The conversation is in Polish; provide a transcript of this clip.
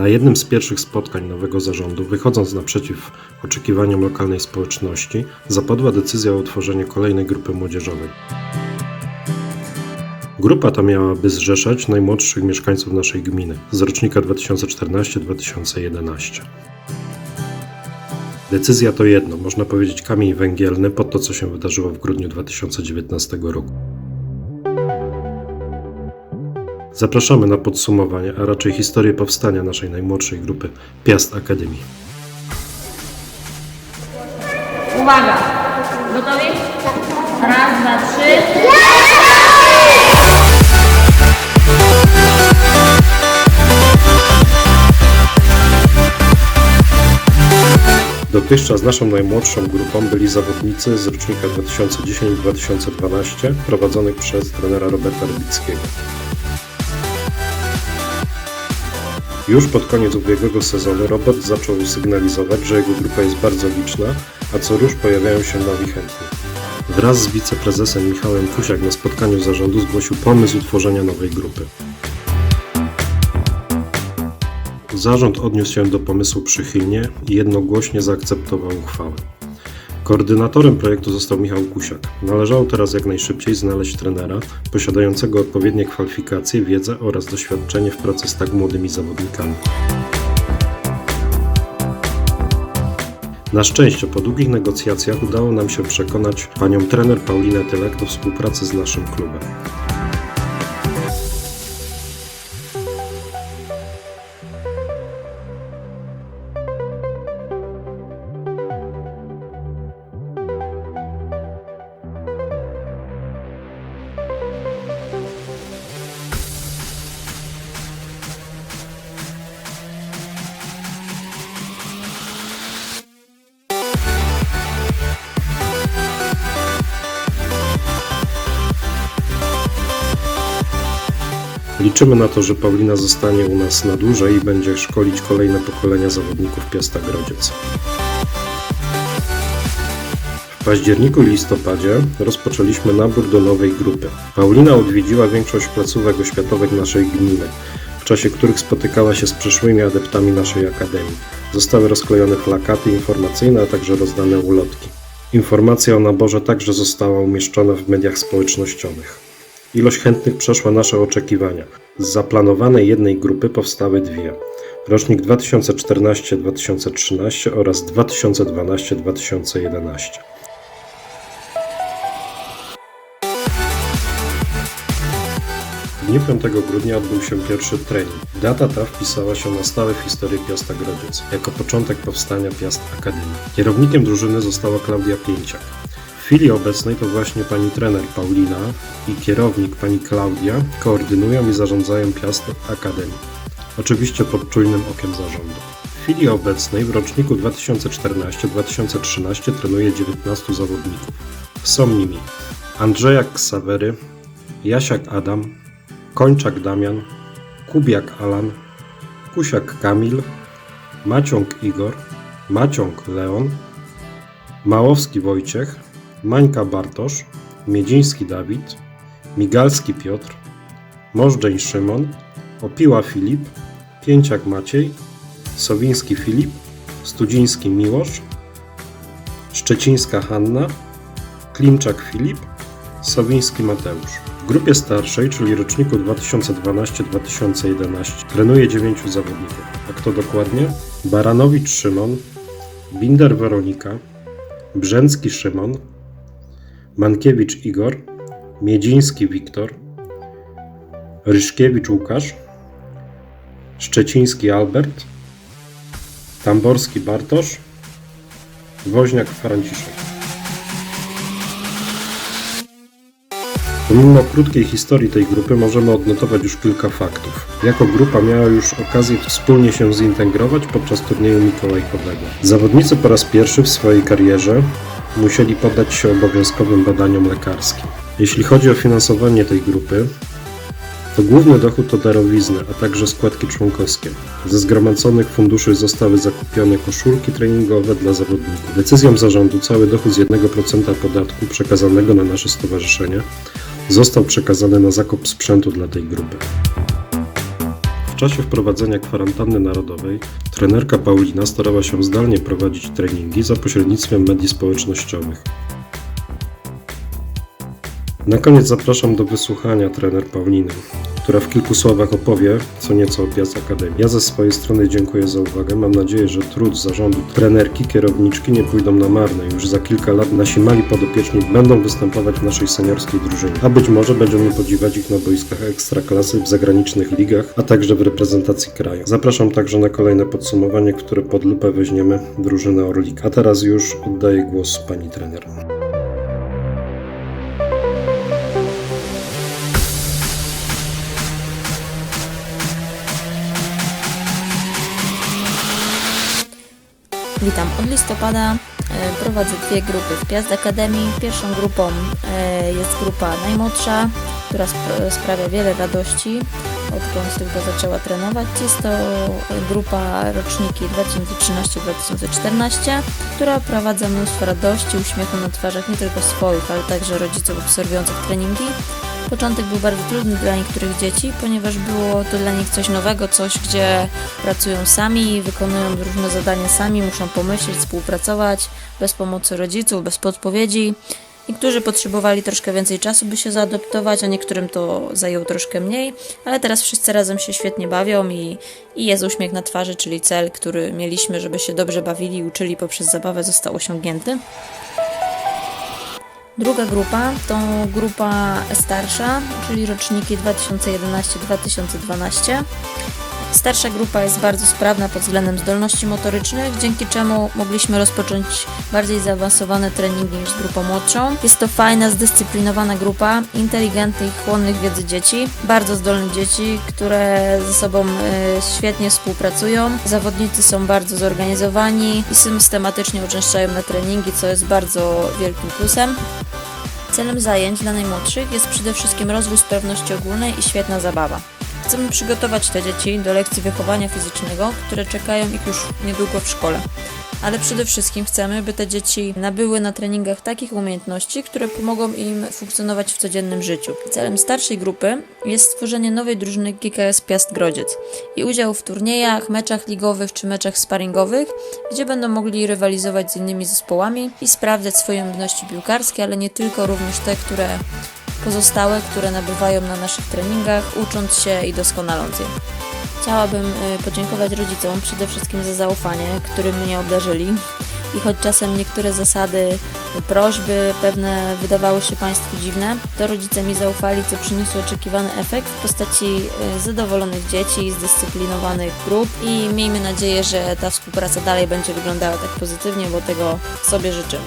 Na jednym z pierwszych spotkań nowego zarządu, wychodząc naprzeciw oczekiwaniom lokalnej społeczności, zapadła decyzja o utworzeniu kolejnej grupy młodzieżowej. Grupa ta miałaby zrzeszać najmłodszych mieszkańców naszej gminy z rocznika 2014-2011. Decyzja to jedno, można powiedzieć kamień węgielny pod to, co się wydarzyło w grudniu 2019 roku. Zapraszamy na podsumowanie, a raczej historię powstania naszej najmłodszej grupy Piast Akademii. Uwaga! Gotowi? Raz, dwa, trzy. Dotychczas naszą najmłodszą grupą byli zawodnicy z rocznika 2010-2012 prowadzonych przez trenera Roberta Rybickiego. Już pod koniec ubiegłego sezonu Robert zaczął sygnalizować, że jego grupa jest bardzo liczna, a co rusz pojawiają się nowi chętni. Wraz z wiceprezesem Michałem Kusiak na spotkaniu zarządu zgłosił pomysł utworzenia nowej grupy. Zarząd odniósł się do pomysłu przychylnie i jednogłośnie zaakceptował uchwałę. Koordynatorem projektu został Michał Kusiak. Należało teraz jak najszybciej znaleźć trenera posiadającego odpowiednie kwalifikacje, wiedzę oraz doświadczenie w pracy z tak młodymi zawodnikami. Na szczęście po długich negocjacjach udało nam się przekonać panią trener Paulinę Tylek do współpracy z naszym klubem. Liczymy na to, że Paulina zostanie u nas na dłużej i będzie szkolić kolejne pokolenia zawodników Piasta Grodziec. W październiku i listopadzie rozpoczęliśmy nabór do nowej grupy. Paulina odwiedziła większość placówek oświatowych naszej gminy, w czasie których spotykała się z przyszłymi adeptami naszej akademii. Zostały rozklejone plakaty informacyjne, a także rozdane ulotki. Informacja o naborze także została umieszczona w mediach społecznościowych. Ilość chętnych przeszła nasze oczekiwania. Z zaplanowanej jednej grupy powstały dwie. Rocznik 2014-2013 oraz 2012-2011. W dniu 5 grudnia odbył się pierwszy trening. Data ta wpisała się na stałe w historię Piasta Grodziec, jako początek powstania Piast Akademii. Kierownikiem drużyny została Klaudia Pięciak. Chwili obecnej to właśnie pani trener Paulina i kierownik pani Klaudia koordynują i zarządzają Piast Akademii. Oczywiście pod czujnym okiem zarządu. W chwili obecnej w roczniku 2014-2013 trenuje 19 zawodników. Są nimi Andrzejak Ksawery, Jasiak Adam, Kończak Damian, Kubiak Alan, Kusiak Kamil, Maciąg Igor, Maciąg Leon, Małowski Wojciech, Mańka Bartosz, Miedziński Dawid, Migalski Piotr, Możdżeń Szymon, Opiła Filip, Pięciak Maciej, Sowiński Filip, Studziński Miłosz, Szczecińska Hanna, Klimczak Filip, Sowiński Mateusz. W grupie starszej, czyli roczniku 2012-2011, trenuje dziewięciu zawodników. A kto dokładnie? Baranowicz Szymon, Binder Weronika, Brzęcki Szymon, Mankiewicz Igor, Miedziński Wiktor, Ryszkiewicz Łukasz, Szczeciński Albert, Tamborski Bartosz, Woźniak Franciszek. Pomimo krótkiej historii tej grupy możemy odnotować już kilka faktów. Jako grupa miała już okazję wspólnie się zintegrować podczas turnieju mikołajkowego. Zawodnicy po raz pierwszy w swojej karierze musieli poddać się obowiązkowym badaniom lekarskim. Jeśli chodzi o finansowanie tej grupy, to główny dochód to darowizny, a także składki członkowskie. Ze zgromadzonych funduszy zostały zakupione koszulki treningowe dla zawodników. Decyzją zarządu cały dochód z 1% podatku przekazanego na nasze stowarzyszenie został przekazany na zakup sprzętu dla tej grupy. Czasie wprowadzenia kwarantanny narodowej trenerka Paulina starała się zdalnie prowadzić treningi za pośrednictwem mediów społecznościowych. Na koniec zapraszam do wysłuchania trener Pauliny, która w kilku słowach opowie co nieco o Piast Akademii. Ja ze swojej strony dziękuję za uwagę. Mam nadzieję, że trud zarządu trenerki, kierowniczki nie pójdą na marne. Już za kilka lat nasi mali podopieczni będą występować w naszej seniorskiej drużynie. A być może będziemy podziwiać ich na boiskach ekstraklasy w zagranicznych ligach, a także w reprezentacji kraju. Zapraszam także na kolejne podsumowanie, które pod lupę weźmiemy drużynę Orlik. A teraz już oddaję głos pani trener. Witam. Od listopada e, prowadzę dwie grupy w Piast Akademii. Pierwszą grupą e, jest grupa najmłodsza, która sp- sprawia wiele radości, odkąd tylko zaczęła trenować. Jest to e, grupa roczniki 2013-2014, która prowadza mnóstwo radości, uśmiechu na twarzach nie tylko swoich, ale także rodziców obserwujących treningi. Początek był bardzo trudny dla niektórych dzieci, ponieważ było to dla nich coś nowego, coś, gdzie pracują sami, wykonują różne zadania sami, muszą pomyśleć, współpracować bez pomocy rodziców, bez podpowiedzi. Niektórzy potrzebowali troszkę więcej czasu, by się zaadoptować, a niektórym to zajęło troszkę mniej, ale teraz wszyscy razem się świetnie bawią i, i jest uśmiech na twarzy, czyli cel, który mieliśmy, żeby się dobrze bawili i uczyli poprzez zabawę, został osiągnięty. Druga grupa to grupa starsza, czyli roczniki 2011-2012. Starsza grupa jest bardzo sprawna pod względem zdolności motorycznych, dzięki czemu mogliśmy rozpocząć bardziej zaawansowane treningi niż z grupą młodszą. Jest to fajna, zdyscyplinowana grupa inteligentnych chłonnych wiedzy dzieci, bardzo zdolnych dzieci, które ze sobą e, świetnie współpracują. Zawodnicy są bardzo zorganizowani i systematycznie uczęszczają na treningi, co jest bardzo wielkim plusem. Celem zajęć dla najmłodszych jest przede wszystkim rozwój sprawności ogólnej i świetna zabawa. Chcemy przygotować te dzieci do lekcji wychowania fizycznego, które czekają ich już niedługo w szkole. Ale przede wszystkim chcemy, by te dzieci nabyły na treningach takich umiejętności, które pomogą im funkcjonować w codziennym życiu. Celem starszej grupy jest stworzenie nowej drużyny GKS Piast Grodziec i udział w turniejach, meczach ligowych czy meczach sparingowych, gdzie będą mogli rywalizować z innymi zespołami i sprawdzać swoje umiejętności piłkarskie, ale nie tylko, również te, które pozostałe, które nabywają na naszych treningach, ucząc się i doskonaląc je. Chciałabym y, podziękować rodzicom przede wszystkim za zaufanie, którym mnie obdarzyli. I choć czasem niektóre zasady, prośby pewne wydawały się Państwu dziwne, to rodzice mi zaufali, co przyniosło oczekiwany efekt w postaci y, zadowolonych dzieci, zdyscyplinowanych grup i miejmy nadzieję, że ta współpraca dalej będzie wyglądała tak pozytywnie, bo tego sobie życzymy.